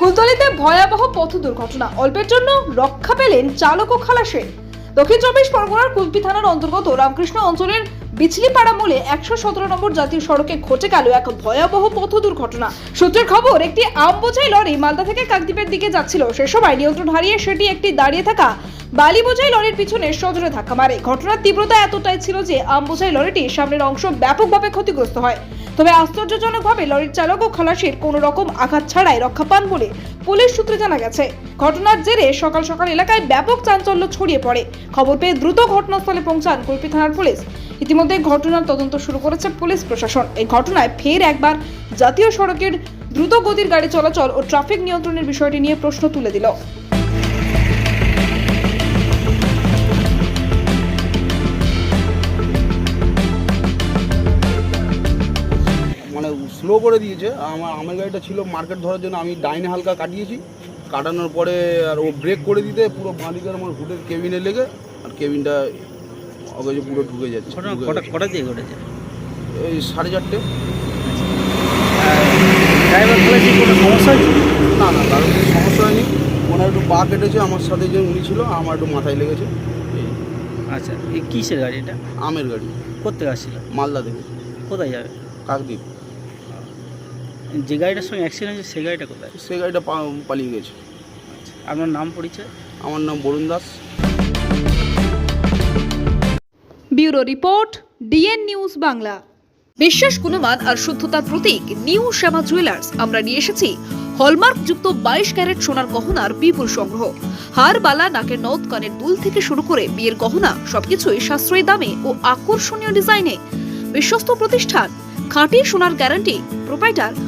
কুলতলিতে ভয়াবহ পথ দুর্ঘটনা। অল্পের জন্য রক্ষা পেলেন চালক ও খালাসে দক্ষিণ চব্বিশ পরগনার কুলপি থানার অন্তর্গত রামকৃষ্ণ অঞ্চলের বিছলিপাড়া মোড়ে একশো সতেরো নম্বর জাতীয় সড়কে ঘটে গেল এক ভয়াবহ পথ দুর্ঘটনা। সূত্রের খবর, একটি আম বোঝাই লরি মালদা থেকে কাকদ্বীপের দিকে যাচ্ছিল। সে সময় নিয়ন্ত্রণ হারিয়ে সেটি একটি দাঁড়িয়ে থাকা বালি বোঝাই লরির পিছনে সজোরে ধাক্কা মারে। ঘটনার তীব্রতা এতটাই ছিল যে আম বোঝাই লরিটি সামনের অংশ ব্যাপকভাবে ক্ষতিগ্রস্ত হয়। তবে আশ্চর্যজনকভাবে লরির চালক ও খালাসির কোনো রকম আঘাত ছাড়াই রক্ষা পান বলে পুলিশ সূত্রে জানা গেছে। ঘটনার জেরে সকাল সকাল এলাকায় ব্যাপক চাঞ্চল্য ছড়িয়ে পড়ে। খবর পেয়ে দ্রুত ঘটনাস্থলে পৌঁছান কুলপি থানার পুলিশ। ইতিমধ্যে ঘটনার তদন্ত শুরু করেছে পুলিশ প্রশাসন। এই ঘটনায় ফের একবার জাতীয় সড়কের দ্রুত গতির গাড়ি চলাচল ও ট্রাফিক নিয়ন্ত্রণের বিষয়টি নিয়ে প্রশ্ন তুলে দিল। স্লো করে দিয়েছে। আমার আমার গাড়িটা ছিল মার্কেট ধরার জন্য আমি ডাইনে হালকা কাটিয়েছি। কাটানোর পরে আর ও ব্রেক করে দিতে পুরো মালিকের আমার হুটের কেবিনে লেগে আর কেবিনটা অগজে পুরো ঢুকে যাচ্ছে কটা দিয়ে ঘটেছে? এই সাড়ে চারটে। ড্রাইভার বলেছে কোনো সমস্যা হয়েছে? না না কারণ সমস্যা হয়নি। ওনার একটু পা কেটেছে আমার সাথে যে উনি ছিল আমার একটু মাথায় লেগেছে। আচ্ছা এই কিসের গাড়ি এটা? আমের গাড়ি। কোথেকে আসছিল? মালদা থেকে। কোথায় যাবে? কাকদ্বীপ। যে গাড়িটার সঙ্গে অ্যাক্সিডেন্ট হয়েছে সেই গাড়িটা কোথায়? সে গাড়িটা পা- পালিয়ে গেছে। আপনার নাম পরিচয়? আমার নাম Varun Das. Bureau report DN news Bangla. বিশ্বাস গুণমান আর শুদ্ধতার প্রতীক নিউ শ্যামা জুয়েলার্স। আমরা নিয়ে এসেছি হলমার্ক যুক্ত বাইশ ক্যারেট সোনার গহনার বিপুল সংগ্রহ। হার বালা নাকের নথ কানের দুল থেকে শুরু করে বিয়ের গহনা সবকিছুই সাশ্রয়ী দামে ও আকর্ষণীয় ডিজাইনে। বিশ্বস্ত প্রতিষ্ঠান খাঁটি সোনার গ্যারান্টি প্রোপাইটার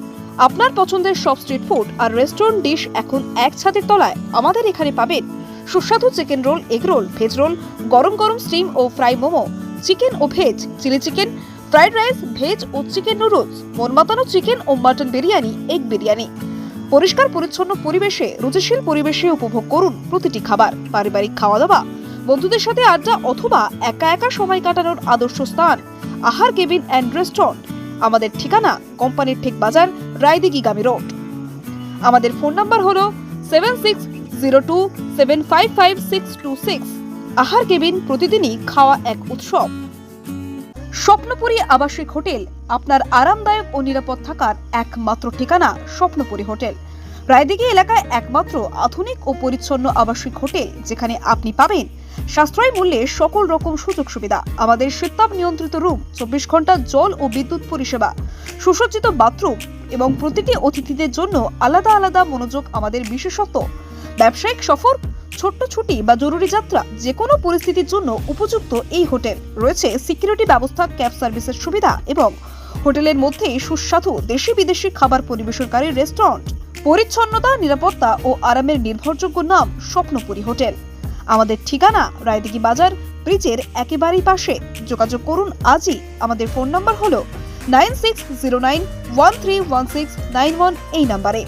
আপনার পছন্দের সব স্ট্রিট ফুড আর রেস্টুরেন্ট ডিশ এখন এক ছাদের তলায় আমাদের এখানে পাবেন সুস্বাদু chicken roll egg roll veg roll গরম গরম স্টিম ও ফ্রাই মোমো চিকেন ও veg chilli chicken fried rice veg ও চিকেন নুডলস মন মাতানো চিকেন ও মাটন বিরিয়ানি এগ বিরিয়ানি। পরিষ্কার পরিচ্ছন্ন পরিবেশে, রুচিশীল পরিবেশে উপভোগ করুন প্রতিটি খাবার, পারিবারিক খাওয়া দাওয়া বন্ধুদের সাথে আড্ডা অথবা একা একা সময় কাটানোর আদর্শ স্থান, আহার কেবিন অ্যান্ড রেস্টুরেন্ট আমাদের ঠিকানা কোম্পানির ঠিক বাজার রায়দিঘিগামী রোড। আমাদের ফোন নাম্বার হলো seven six zero two seven five five six two six. Ahar cabin প্রতিদিনই খাওয়া এক উৎসব। স্বপ্নপুরী আবাসিক হোটেল আপনার আরামদায়ক ও নিরাপদ থাকার একমাত্র ঠিকানা স্বপ্নপুরী হোটেল। রায়দিঘি এলাকায় একমাত্র আধুনিক ও পরিচ্ছন্ন আবাসিক হোটেল যেখানে আপনি পাবেন সাশ্রয়ী মূল্যে সকল রকম সুযোগ সুবিধা। আমাদের শীতাপ নিয়ন্ত্রিত রুম, চব্বিশ ঘণ্টা জল ও বিদ্যুৎ পরিষেবা, সুসজ্জিত বাথরুম এবং প্রতিটি অতিথিদের জন্য আলাদা আলাদা মনোযোগ আমাদের বিশেষত্ব। ব্যবসায়িক সফর, ছোট্ট ছুটি বা জরুরি যাত্রা যে কোনো পরিস্থিতির জন্য উপযুক্ত এই হোটেল। রয়েছে সিকিউরিটি ব্যবস্থা, ক্যাব সার্ভিসের সুবিধা এবং হোটেলের মধ্যেই সুস্বাদু দেশি বিদেশি খাবার পরিবেশনকারী রেস্টুরেন্ট। পরিচ্ছন্নতা, নিরাপত্তা ও আরামের নির্ভরযোগ্য নাম স্বপ্নপুরী হোটেল। আমাদের ঠিকানা রায়দিঘি বাজার, ব্রিজের একেবারেই পাশে। যোগাযোগ করুন আজই। আমাদের ফোন নাম্বার হলো nine six zero nine one three one six nine one এই নাম্বারে।